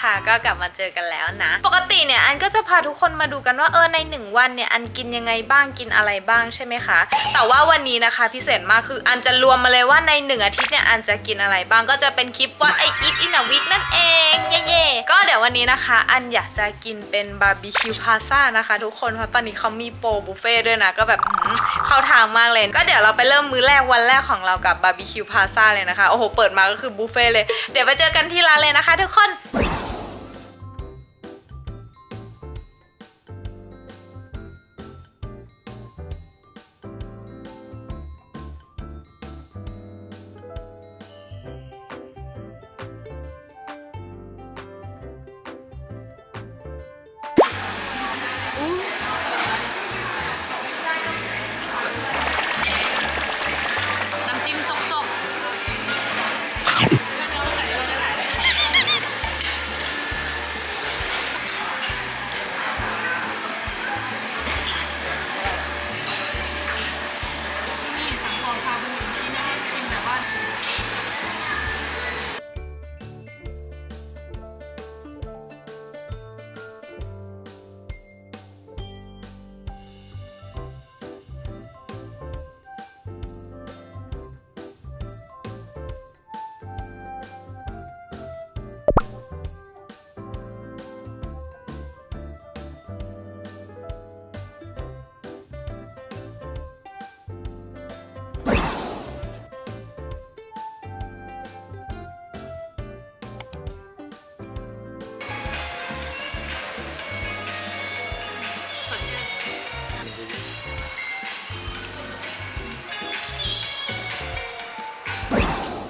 ค่ะ ก็กลับมาเจอกันแล้วนะ ปกติเนี่ยอันก็จะพาทุกคนมาดูกันว่าเออในหนึ่งวันเนี่ยอันกินยังไงบ้างกินอะไรบ้างใช่ไหมคะ แต่ว่าวันนี้นะคะพิเศษมากคืออันจะรวมมาเลยว่าในหนึ่งอาทิตย์เนี่ยอันจะกินอะไรบ้างก็จะเป็นคลิปว่าไออิทอิน a วิกนั่นเองเย่ๆก็เดี๋ยววันนี้นะคะ อันอยากจะกินเป็นบาร์บีคิวพาซ่านะคะ ทุกคนเพราะตอนนี้เขามีโปรบุฟเฟ่ด้วยนะก็แบบเข้าทางมากเลย ก็เดี๋ยวเราไปเริ่มมื้อแรกวันแรกของเรากับบาร์บีคิวพาซาเลยนะคะ โอ้โห เปิดมาก็คือบุฟเฟ่เลย เดี๋ยวไปเจอกันที่ร้านเลยนะคะทุกคน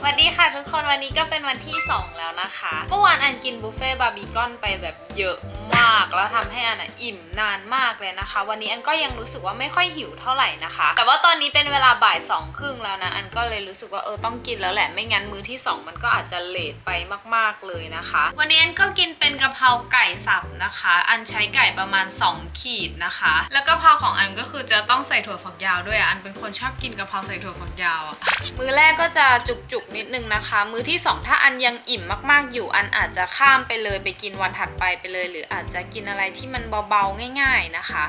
วัสดีค่ะทุกคนวันนี้ก็เป็นวันที่ 2 แล้วนะคะ เมื่อวานอันกินบุฟเฟ่บาร์บีคอนไปแบบเยอะมากแล้วทำให้อันอะอิ่มนานมากเลยนะคะ วันนี้อันก็ยังรู้สึกว่าไม่ค่อยหิวเท่าไหร่นะคะ แต่ว่าตอนนี้เป็นเวลาบ่ายสองครึ่งแล้วนะอันก็เลยรู้สึกว่าเออต้องกินแล้วแหละไม่งั้นมื้อที่ 2 มันก็อาจจะเลทไปมากๆเลยนะคะ วันนี้อันก็กินเป็นกะเพราไก่สับนะคะ อันใช้ไก่ประมาณ 2 ขีดนะคะ แล้วกะเพราของอันก็คือจะต้องใส่ถั่วฝักยาวด้วยอะอันเป็นคนชอบกินกะเพราใส่ถั่วฝักยาวอะมื้อแรกก็จะจุกๆนิดนึงนะคะ มื้อที่ 2 ถ้าอันยังอิ่มมากๆอยู่อันอาจจะข้ามไปเลยไปกินวันถัดไปไปเลย หรืออาจจะกินอะไรที่มันเบาๆง่าย ๆนะคะ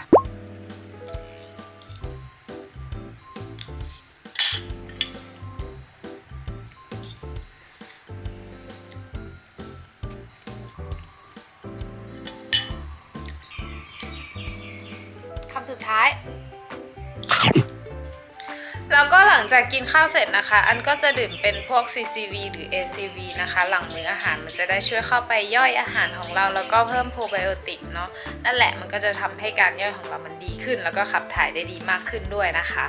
จากกินข้าวเสร็จนะคะ อันก็จะดื่มเป็นพวก CCV หรือ ACV นะคะ หลังมื้ออาหารมันจะได้ช่วยเข้าไปย่อยอาหารของเรา แล้วก็เพิ่มโปรไบโอติกเนาะนั่นแหละมันก็จะทำให้การย่อยของเรามันดีขึ้น แล้วก็ขับถ่ายได้ดีมากขึ้นด้วยนะคะ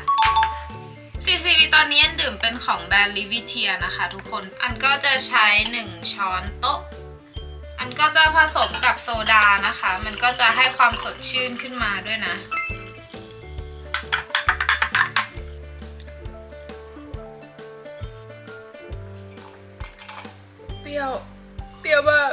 CCV ตอนนี้อันดื่มเป็นของแบรนด์ลิวิเทียนะคะ ทุกคนอันก็จะใช้ 1 ช้อนโต๊ะอันก็จะผสมกับโซดานะคะ มันก็จะให้ความสดชื่นขึ้นมาด้วยนะ ปรี้ยว เปรี้ยวมาก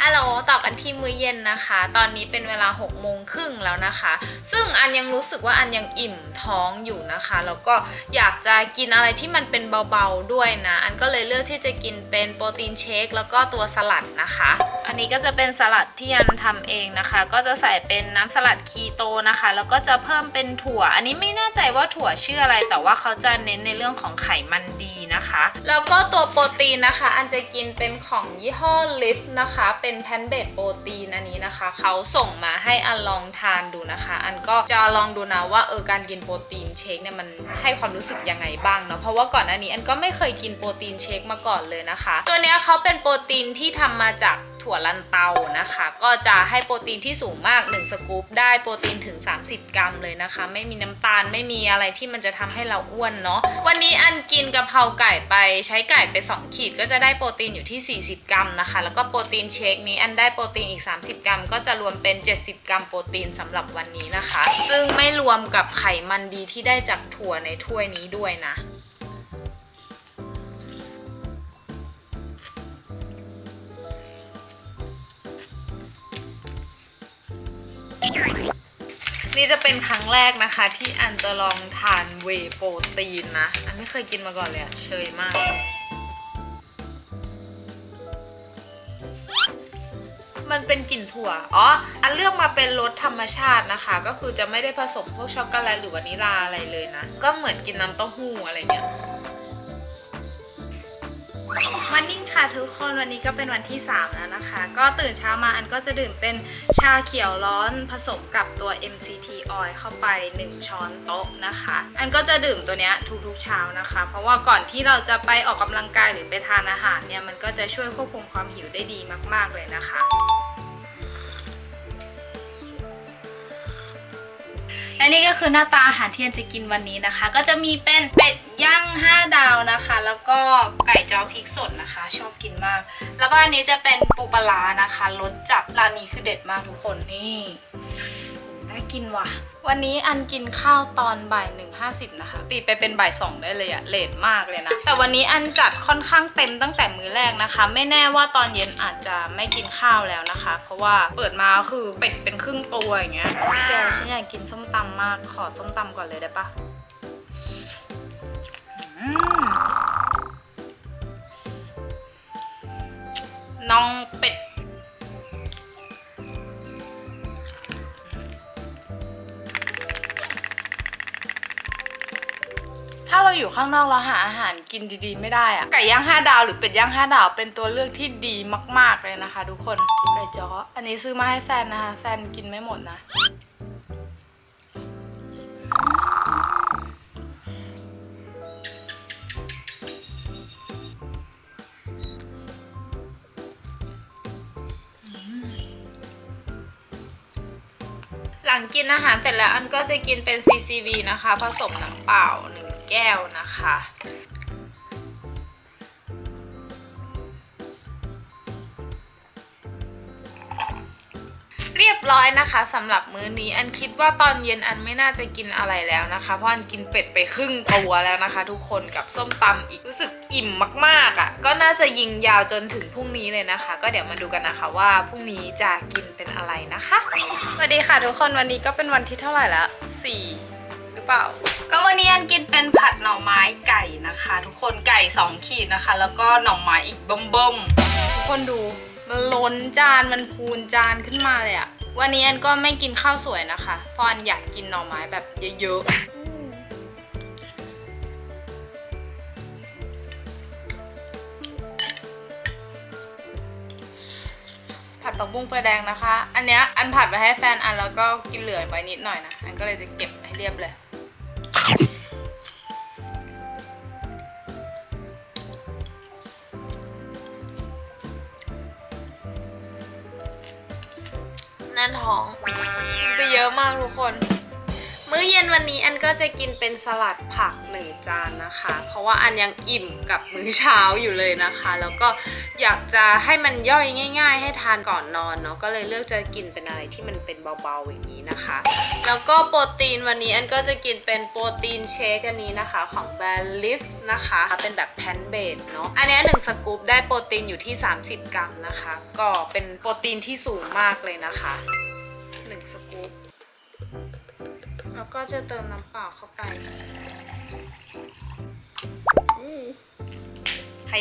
อะโหลต่อกันที่มื้อเย็นนะคะ ตอนนี้เป็นเวลา6โมงครึ่งแล้วนะคะ ซึ่งอันยังรู้สึกว่าอันยังอิ่มท้องอยู่นะคะ แล้วก็อยากจะกินอะไรที่มันเป็นเบาๆด้วยนะ อันก็เลยเลือกที่จะกินเป็นโปรตีนเชคแล้วก็ตัวสลัดนะคะ นนี้ก็จะเป็นสลัดที่อันทำเองนะคะ ก็จะใส่เป็นน้ำสลัดคีโตนะคะ แล้วก็จะเพิ่มเป็นถั่ว อันนี้ไม่แน่ใจว่าถั่วชื่ออะไร แต่ว่าเขาจะเน้นในเรื่องของไขมันดีนะคะ แล้วก็ตัวโปรตีนนะคะ อันจะกินเป็นของยี่ห้อลิฟนะคะ เป็นแพนเบดโปรตีนอันนี้นะคะ เขาส่งมาให้อันลองทานดูนะคะ อันก็จะลองดูนะว่าเออการกินโปรตีนเชคเนี่ยมันให้ความรู้สึกยังไงบ้างเนาะ เพราะว่าก่อนหน้านี้อันก็ไม่เคยกินโปรตีนเชคมาก่อนเลยนะคะ ตัวเนี้ยเขาเป็นโปรตีนที่ทำมาจาก ถั่วลันเตานะคะ ก็จะให้โปรตีนที่สูงมาก 1 สกู๊ปได้โปรตีนถึง 30 กรัมเลยนะคะ ไม่มีน้ำตาลไม่มีอะไรที่มันจะทำให้เราอ้วนเนาะวันนี้อันกินกะเพราไก่ไปใช้ไก่ไป 2 ขีดก็จะได้โปรตีนอยู่ที่ 40 กรัมนะคะ แล้วก็โปรตีนเชคนี้อันได้โปรตีนอีก 30 กรัม ก็จะรวมเป็น 70 กรัมโปรตีนสำหรับวันนี้นะคะ ซึ่งไม่รวมกับไขมันดีที่ได้จากถั่วในถ้วยนี้ด้วยนะ นี่จะเป็นครั้งแรกนะคะที่อันจะลองทานเวโปรตีนนะ อันไม่เคยกินมาก่อนเลยอะเชยมาก มันเป็นกลิ่นถั่ว อ๋อ อันเลือกมาเป็นรสธรรมชาตินะคะ ก็คือจะไม่ได้ผสมพวกช็อกโกแลตหรือวานิลาอะไรเลยนะ ก็เหมือนกินน้ำเต้าหู้อะไรเงี้ย มันนิ่งค่ะทุกคนวันนี้ก็เป็นวันที่ 3 แล้วนะคะ ก็ตื่นเช้ามาอันก็จะดื่มเป็นชาเขียวร้อนผสมกับตัว MCT oil เข้าไป 1 ช้อนโต๊ะนะคะ อันก็จะดื่มตัวเนี้ยทุกๆเช้านะคะ เพราะว่าก่อนที่เราจะไปออกกำลังกายหรือไปทานอาหารเนี่ยมันก็จะช่วยควบคุมความหิวได้ดีมาก ๆเลยนะคะ และนี่ก็คือหน้าตาอาหารที่อันจะกินวันนี้นะคะ ก็จะมีเป็นเป็ดย่าง 5 ดาวนะคะ แล้วก็ไก่จ้อพริกสดนะคะ ชอบกินมาก แล้วก็อันนี้จะเป็นปูปลานะคะรสจับร้านนี้คือเด็ดมากทุกคนนี่น่ากินว่ะ วันนี้อันกินข้าวตอนบ่ายหนึ่งห้าสิบนะคะ ตีไปเป็นบ่ายสองได้เลยอะเลทมากเลยนะ แต่วันนี้อันจัดค่อนข้างเต็มตั้งแต่มื้อแรกนะคะ ไม่แน่ว่าตอนเย็นอาจจะไม่กินข้าวแล้วนะคะ เพราะว่าเปิดมาคือเป็ดเป็นครึ่งตัวอย่างเงี้ยแกฉันอยากกินส้มตำมากขอส้มตำก่อนเลยได้ปะน้องเป็ด อยู่ข้างนอกเราหาอาหารกินดีๆ ไม่ได้อะไก่ย่างห้าดาวหรือเป็ดย่างห้าดาวเป็นตัวเลือกที่ดีมาก ๆเลยนะคะ ทุกคนไก่จ้ออันนี้ซื้อมาให้แฟนนะคะ แฟนกินไม่หมดนะหลังกินอาหารเสร็จแล้วอันก็จะกินเป็น CCV นะคะ ผสมน้ำเปล่า1 แก้วนะคะ เรียบร้อยนะคะสำหรับมื้อนี้อันคิดว่าตอนเย็นอันไม่น่าจะกินอะไรแล้วนะคะ เพราะอันกินเป็ดไปครึ่งตัวแล้วนะคะ ทุกคนกับส้มตำอีกรู้สึกอิ่มมากๆอะ่ะ ก็น่าจะยิงยาวจนถึงพรุ่งนี้เลยนะคะ ก็เดี๋ยวมาดูกันนะคะว่าพรุ่งนี้จะกินเป็นอะไรนะคะสวัสดีค่ะทุกคนวันนี้ก็เป็นวันที่เท่าไหร่แล้วสี่ รือเปล่า ก็วันนี้อันกินเป็นผัดหน่อไม้ไก่นะคะ ทุกคนไก่สองขีดนะคะ แล้วก็หน่อไม้อีกเบิ่มๆทุกคนดูมันล้นจานมันพูนจานขึ้นมาเลยอะวันนี้อันก็ไม่กินข้าวสวยนะคะเพราะอันอยากกินหน่อไม้แบบเยอะๆผัดผักบุ้งไฟแดงนะคะ อันเนี้ยอันผัดไปให้แฟนอันแล้วก็กินเหลือไว้นิดหน่อยนะ อันก็เลยจะเก็บให้เรียบเลย น่นท้องกินไปเยอะมากทุกคน มื้อเย็นวันนี้อันก็จะกินเป็นสลัดผักหนึ่งจานนะคะ เพราะว่าอันยังอิ่มกับมื้อเช้าอยู่เลยนะคะ แล้วก็อยากจะให้มันย่อยง่าย ๆ ให้ทานก่อนนอนเนาะก็เลยเลือกจะกินเป็นอะไรที่มันเป็นเบาๆอีก นี้นะคะ แล้วก็โปรตีนวันนี้อันก็จะกินเป็นโปรตีนเชคอันนี้นะคะ ของแบรนด์ลิฟนะคะ เป็นแบบแพนเบดเนาะอันนี้หนึ่งสกู๊ปได้โปรตีนอยู่ที่ 30 กรัมนะคะ ก็เป็นโปรตีนที่สูงมากเลยนะคะหนึ่งสกู๊ปแล้วก็จะเติมน้ำเปล่าเข้าไป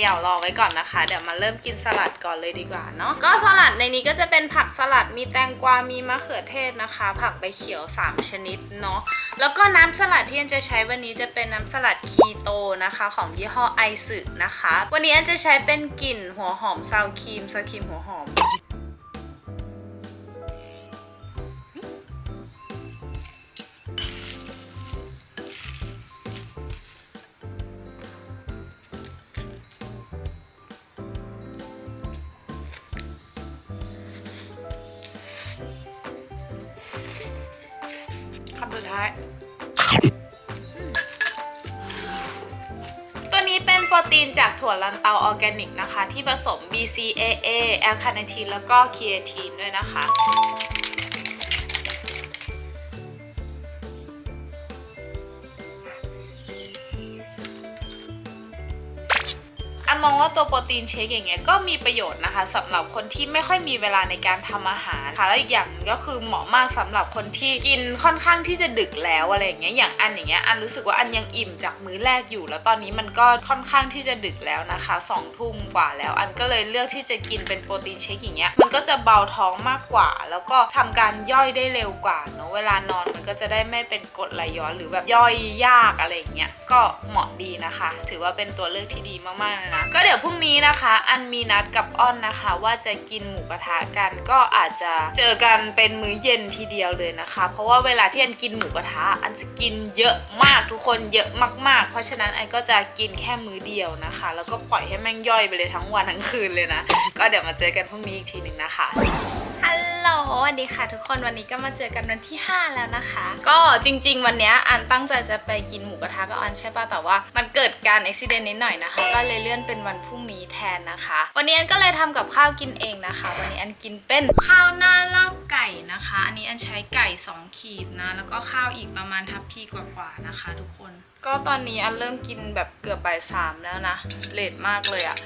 ย่ารอไว้ก่อนนะคะ เดี๋ยวมาเริ่มกินสลัดก่อนเลยดีกว่าเนาะก็สลัดในนี้ก็จะเป็นผักสลัดมีแตงกวา มีมะเขือเทศนะคะ ผักใบเขียว 3 ชนิดเนาะแล้วก็น้ำสลัดที่อันจะใช้วันนี้จะเป็นน้ำสลัดคีโตนะคะ ของยี่ห้อไอซึนะคะ วันนี้อันจะใช้เป็นกลิ่นหัวหอมซาวครีมซาวครีมหัวหอม นี้เป็นโปรตีนจากถั่วลันเตาออร์แกนิกนะคะ ที่ผสม BCAA แอลคาเนทีนแล้วก็คีเอทีนด้วยนะคะ มองว่าตัวโปรตีนเชคอย่างเงี้ยก็มีประโยชน์นะคะสำหรับคนที่ไม่ค่อยมีเวลาในการทำอาหารค่ะแล้วอีกอย่างก็คือเหมาะมากสำหรับคนที่กินค่อนข้างที่จะดึกแล้วอะไรอย่างเงี้ยอย่างอันอย่างเงี้ยอันรู้สึกว่าอันยังอิ่มจากมื้อแรกอยู่ แล้วตอนนี้มันก็ค่อนข้างที่จะดึกแล้วนะคะสองทุ่มกว่าแล้ว อันก็เลยเลือกที่จะกินเป็นโปรตีนเชคอย่างเงี้ยมันก็จะเบาท้องมากกว่า แล้วก็ทำการย่อยได้เร็วกว่าเนอะเวลานอนมันก็จะได้ไม่เป็นกรดไหลย้อนหรือแบบย่อยยากอะไรอย่างเงี้ย ก็เหมาะดีนะคะ ถือว่าเป็นตัวเลือกที่ดีมากๆเลยนะ ก็เดี๋ยวพรุ่งนี้นะคะ อันมีนัดกับอ้อนนะคะ ว่าจะกินหมูกระทะกันก็อาจจะเจอกันเป็นมื้อเย็นทีเดียวเลยนะคะ เพราะว่าเวลาที่อันกินหมูกระทะอันจะกินเยอะมากทุกคนเยอะมาก ๆ เพราะฉะนั้นอันก็จะกินแค่มื้อเดียวนะคะ แล้วก็ปล่อยให้แม่งย่อยไปเลยทั้งวันทั้งคืนเลยนะ ก็เดี๋ยวมาเจอกันพรุ่งนี้อีกทีหนึ่งนะคะ ฮัลโหลสวัสดีค่ะทุกคนวันนี้ก็มาเจอกันวันที่ 5 แล้วนะคะ ก็จริง ๆ วันเนี้ยอันตั้งใจจะไปกินหมูกระทะกับอันใช่ป่ะแต่ว่ามันเกิดการอุบิเหตุนิดหน่อยนะคะ ก็เลยเลื่อนเป็นวันพรุ่งนี้แทนนะคะ วันนี้อันก็เลยทำกับข้าวกินเองนะคะ วันนี้อันกินเป็นข้าวหน้าลาบไก่นะคะ อันนี้อันใช้ไก่ 2 ขีดนะ แล้วก็ข้าวอีกประมาณทัพพีกว่าๆนะคะ ทุกคน ก็ตอนนี้อันเริ่มกินแบบเกือบบ่ายสามแล้วนะเลทมากเลยอะ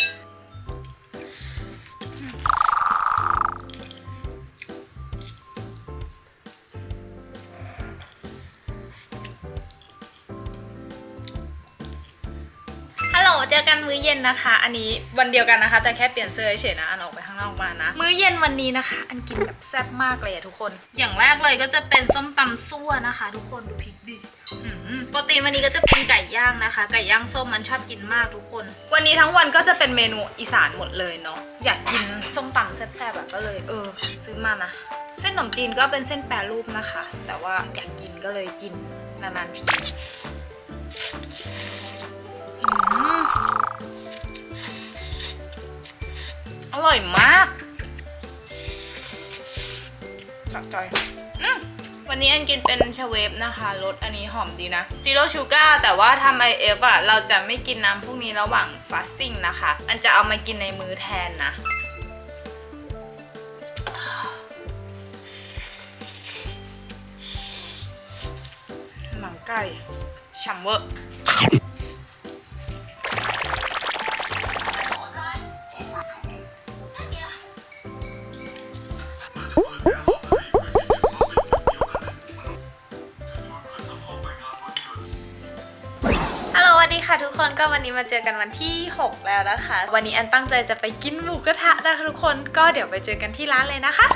กันมื้อเย็นนะคะ อันนี้วันเดียวกันนะคะ แต่แค่เปลี่ยนเสื้อเฉยๆนะอันออกไปข้างนอกมานะ มื้อเย็นวันนี้นะคะ อันกินแบบแซ่บมากเลยอะทุกคน อย่างแรกเลยก็จะเป็นส้มตำซั่วนะคะ ทุกคนดูพริกดิโปรตีนวันนี้ก็จะเป็นไก่ย่างนะคะ ไก่ย่างส้มมันชอบกินมากทุกคน วันนี้ทั้งวันก็จะเป็นเมนูอีสานหมดเลยเนาะอยากกินส้มตำแซ่บๆแบบก็เลย เออ ซื้อมานะเส้นขนมจีนก็เป็นเส้นแปรรูปนะคะ แต่ว่าอยากกินก็เลยกินนานๆที อืมอร่อยมากสักใจอืมวันนี้อันกินเป็นชาเวฟนะคะรสอันนี้หอมดีนะซีโร่ชูการ์แต่ว่าทำไอเอฟอะเราจะไม่กินน้ำพวกนี้ระหว่างฟาสติ้งนะคะ อันจะเอามากินในมื้อแทนนะหนังไก่ฉ่ำเวอร์ สวัสดีค่ะทุกคนก็วันนี้มาเจอกันวันที่ 6 แล้วนะคะ วันนี้อันตั้งใจจะไปกินหมูกระทะนะคะทุกคนก็เดี๋ยวไปเจอกันที่ร้านเลยนะคะ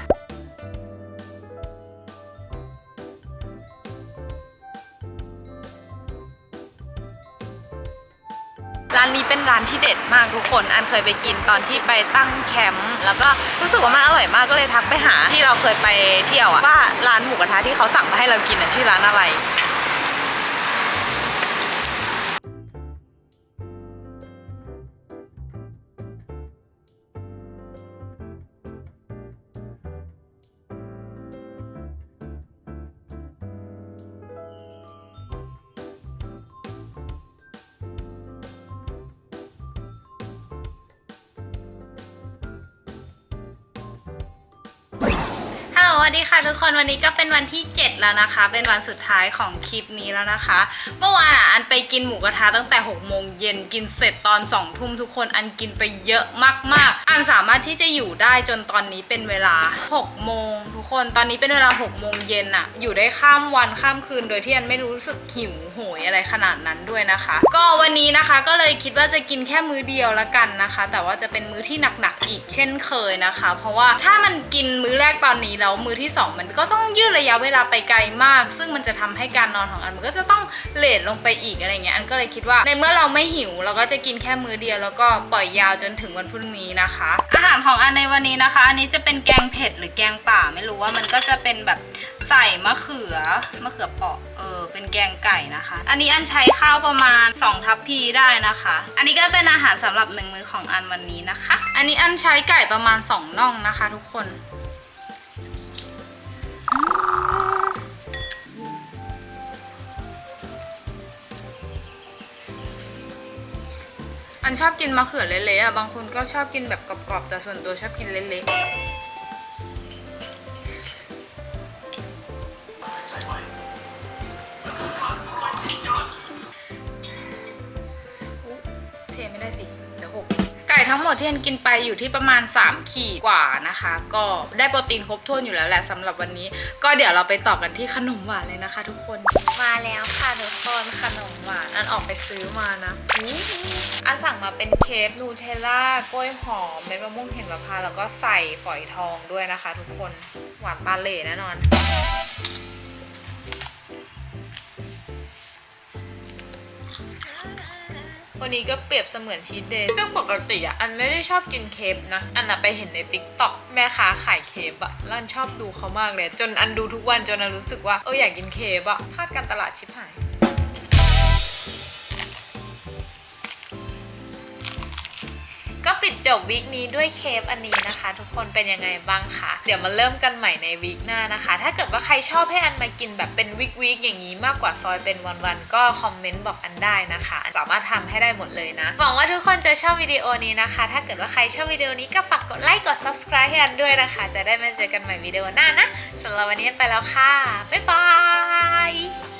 ร้านนี้เป็นร้านที่เด็ดมากทุกคน อันเคยไปกินตอนที่ไปตั้งแคมป์ แล้วก็รู้สึกว่ามันอร่อยมากก็เลยทักไปหาที่เราเคยไปเที่ยวอะว่าร้านหมูกระทะที่เขาสั่งมาให้เรากินอะชื่อร้านอะไร วัสดีค่ะทุกคนวันนี้ก็เป็นวันที่ 7 แล้วนะคะ เป็นวันสุดท้ายของคลิปนี้แล้วนะคะ เมื่อวานอะอันไปกินหมูกระทะตั้งแต่6โมงเย็นกินเสร็จตอน2ทุ่มทุกคนอันกินไปเยอะมากๆ อันสามารถที่จะอยู่ได้จนตอนนี้เป็นเวลา6โมงทุกคนตอนนี้เป็นเวลา6โมงเย็นอะอยู่ได้ข้ามวันข้ามคืนโดยที่อันไม่รู้สึกหิวโหยอะไรขนาดนั้นด้วยนะคะ ก็วันนี้นะคะก็เลยคิดว่าจะกินแค่มื้อเดียวละกันนะคะ แต่ว่าจะเป็นมื้อที่หนักๆอีกเช่นเคยนะคะ เพราะว่าถ้ามันกินมื้อแรกตอนนี้แล้วมื้ือที่สองมันก็ต้องยืดระยะเวลาไปไกลมาก ซึ่งมันจะทำให้การนอนของอันมันก็จะต้องเลทลงไปอีกอะไรเงี้ยอันก็เลยคิดว่า ในเมื่อเราไม่หิวเราก็จะกินแค่มื้อเดียวแล้วก็ปล่อยยาวจนถึงวันพรุ่งนี้นะคะ อาหารของอันในวันนี้นะคะ อันนี้จะเป็นแกงเผ็ดหรือแกงป่าไม่รู้ว่ามันก็จะเป็นแบบใส่มะเขือมะเขือเปาะเออเป็นแกงไก่นะคะ อันนี้อันใช้ข้าวประมาณ 2 ทัพพีได้นะคะ อันนี้ก็เป็นอาหารสำหรับหนึ่งมื้อของอันวันนี้นะคะ อันนี้อันใช้ไก่ประมาณ 2น่องนะคะ ทุกคนันชอบกินมะเขือเละๆอะ บางคนก็ชอบกินแบบกรอบๆ แต่ส่วนตัวชอบกินเละๆเทไม่ได้สิ เดี๋ยวหกดที่อันกินไปอยู่ที่ประมาณ 3 ขีดกว่านะคะ ก็ได้โปรตีนครบถ้วนอยู่แล้วแหละสำหรับวันนี้ ก็เดี๋ยวเราไปต่อกันที่ขนมหวานเลยนะคะทุกคน มาแล้วค่ะทุกคนขนมหวานอันออกไปซื้อมานะอันสั่งมาเป็นเคฟนูเทลล่ากล้วยหอมเม็ดมะม่วงเห็นมะพร้าวแล้วก็ใส่ฝอยทองด้วยนะคะ ทุกคนหวานปาเล่แน่นอน วันนี้ก็เปรียบเสมือนชีสเดย์ซึ่งปกติอะอันไม่ได้ชอบกินเคฟนะ อันน่ะไปเห็นในติ๊กต็อกแม่ค้าขายเคฟอะแล้วอันชอบดูเขามากเลย จนอันดูทุกวันจนอันรู้สึกว่าเอออยากกินเคฟอะพลาดการตลาดชิบหาย ก็ปิดจบวีคนี้ด้วยเคฟอันนี้นะคะ ทุกคนเป็นยังไงบ้างคะเดี๋ยวมาเริ่มกันใหม่ในวีคหน้านะคะ ถ้าเกิดว่าใครชอบให้อันมากินแบบเป็นวีควีคอย่างนี้มากกว่าซอยเป็นวันๆก็คอมเมนต์บอกอันได้นะคะอันสามารถทำให้ได้หมดเลยนะหวังว่าทุกคนจะชอบวิดีโอนี้นะคะ ถ้าเกิดว่าใครชอบวิดีโอนี้ก็ฝากกดไลค์กด subscribe ให้อันด้วยนะคะ จะได้มาเจอกันใหม่วิดีโอหน้านะสำหรับวันนี้ไปแล้วค่ะบ๊ายบาย